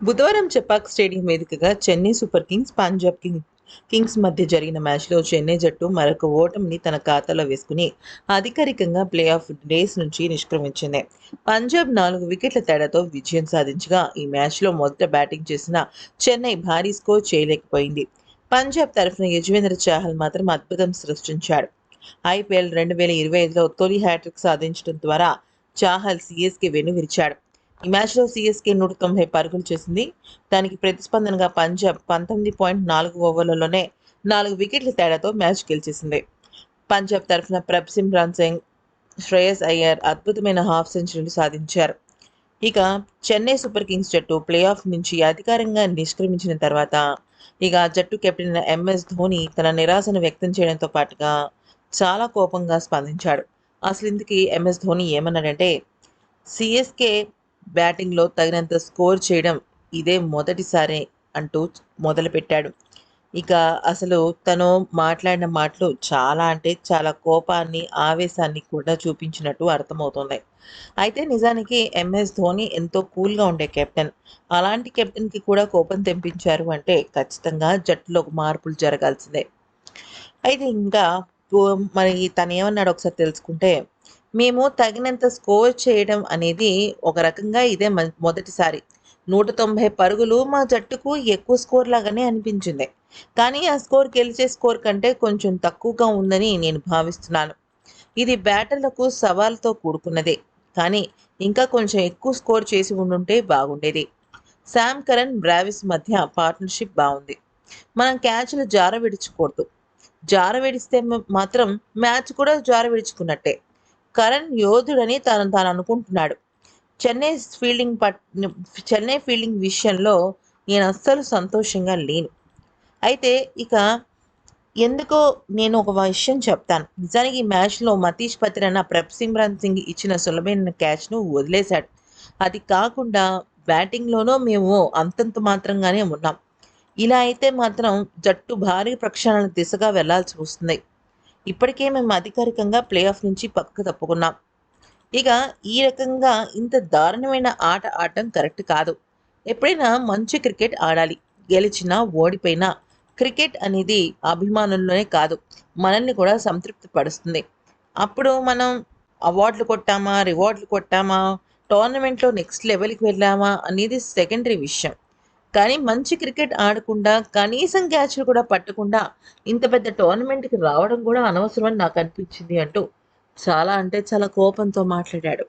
బుధవారం చెపాక్ స్టేడియం వేదికగా Chennai super kings Punjab king kings మధ్య జరిగిన మ్యాచ్లో చెన్నై జట్టు మరొక ఓటమిని తన ఖాతాలో వేసుకుని అధికారికంగా ప్లే ఆఫ్ డేస్ నుంచి నిష్క్రమించింది. పంజాబ్ నాలుగు వికెట్ల తేడాతో విజయం సాధించగా ఈ మ్యాచ్లో మొదట బ్యాటింగ్ చేసిన చెన్నై భారీ స్కోర్ చేయలేకపోయింది. పంజాబ్ తరఫున యజ్వేంద్ర చాహల్ మాత్రం అద్భుతం సృష్టించాడు. ఐపీఎల్ రెండు వేల ఇరవై ఐదులో తొలి హ్యాట్రిక్ సాధించడం ద్వారా చాహల్ సిఎస్కే వెనువిరిచాడు ఈ మ్యాచ్లో సిఎస్కే నూట తొంభై పరుగులు చేసింది. దానికి ప్రతిస్పందనగా పంజాబ్ పంతొమ్మిది పాయింట్ నాలుగు ఓవర్లలోనే నాలుగు వికెట్ల తేడాతో మ్యాచ్ గెలిచేసింది. పంజాబ్ తరఫున ప్రభ్ సిమ్రాన్ సింగ్ శ్రేయస్ అయ్యర్ అద్భుతమైన హాఫ్ సెంచరీలు సాధించారు. ఇక చెన్నై సూపర్ కింగ్స్ జట్టు ప్లే ఆఫ్ నుంచి అధికారంగా నిష్క్రమించిన తర్వాత ఇక జట్టు కెప్టెన్ ఎంఎస్ ధోని తన నిరాశను వ్యక్తం చేయడంతో పాటుగా చాలా కోపంగా స్పందించాడు. అసలు ఇందుకు ఎంఎస్ ధోని ఏమన్నాడంటే సిఎస్కే బ్యాటింగ్లో తగినంత స్కోర్ చేయడం ఇదే మొదటిసారి అంటూ మొదలుపెట్టాడు. ఇక అసలు తను మాట్లాడిన మాటలు చాలా అంటే చాలా కోపాన్ని ఆవేశాన్ని కూడా చూపించినట్టు అర్థమవుతుంది. అయితే నిజానికి ఎంఎస్ ధోని ఎంతో కూల్గా ఉండే కెప్టెన్. అలాంటి కెప్టెన్కి కూడా కోపం తెంపించారు అంటే ఖచ్చితంగా జట్టులో మార్పులు జరగాల్సిందే. అయితే ఇంకా మరి తను ఏమన్నాడు ఒకసారి తెలుసుకుంటే మేము తగినంత స్కోర్ చేయడం అనేది ఒక రకంగా ఇదే మొదటిసారి. నూట తొంభై పరుగులు మా జట్టుకు ఎక్కువ స్కోర్ లాగానే అనిపించింది. కానీ ఆ స్కోర్ గెలిచే స్కోర్ కంటే కొంచెం తక్కువగా ఉందని నేను భావిస్తున్నాను. ఇది బ్యాటర్లకు సవాల్తో కూడుకున్నదే. కానీ ఇంకా కొంచెం ఎక్కువ స్కోర్ చేసి ఉండుంటే బాగుండేది. శామ్ కరణ్ బ్రావిస్ మధ్య పార్ట్నర్షిప్ బాగుంది. మనం క్యాచ్లు జార విడుచుకూడదు జార విడిస్తే మాత్రం మ్యాచ్ కూడా జార విడుచుకున్నట్టే కరణ్ యోధుడని తను తాను అనుకుంటున్నాడు. చెన్నై ఫీల్డింగ్ పట్ చెన్నై ఫీల్డింగ్ విషయంలో నేను అస్సలు సంతోషంగా లేను అయితే ఇక ఎందుకో నేను ఒక విషయం చెప్తాను. నిజానికి ఈ మ్యాచ్లో మతీష్ పత్రన ప్రభ్ సిమ్రాన్ సింగ్ ఇచ్చిన సులభమైన క్యాచ్ను వదిలేశాడు. అది కాకుండా బ్యాటింగ్లోనూ మేము అంతంత మాత్రంగానే ఉన్నాం. ఇలా అయితే మాత్రం జట్టు భారీ ప్రక్షాళన దిశగా వెళ్ళాల్సి వస్తుంది. ఇప్పటికే మేము అధికారికంగా ప్లే ఆఫ్ నుంచి పక్కకు తప్పుకున్నాం. ఇక ఈ రకంగా ఇంత దారుణమైన ఆట ఆడటం కరెక్ట్ కాదు. ఎప్పుడైనా మంచి క్రికెట్ ఆడాలి. గెలిచినా ఓడిపోయినా క్రికెట్ అనేది అభిమానుల్లోనే కాదు మనల్ని కూడా సంతృప్తి పడుస్తుంది అప్పుడు మనం అవార్డులు కొట్టామా రివార్డులు కొట్టామా టోర్నమెంట్లో నెక్స్ట్ లెవెల్కి వెళ్ళామా అనేది సెకండరీ విషయం. కానీ మంచి క్రికెట్ ఆడకుండా కనీసం క్యాచ్లు కూడా పట్టకుండా ఇంత పెద్ద టోర్నమెంట్కి రావడం కూడా అనవసరం అని నాకు అనిపించింది అంటూ చాలా అంటే చాలా కోపంతో మాట్లాడాడు.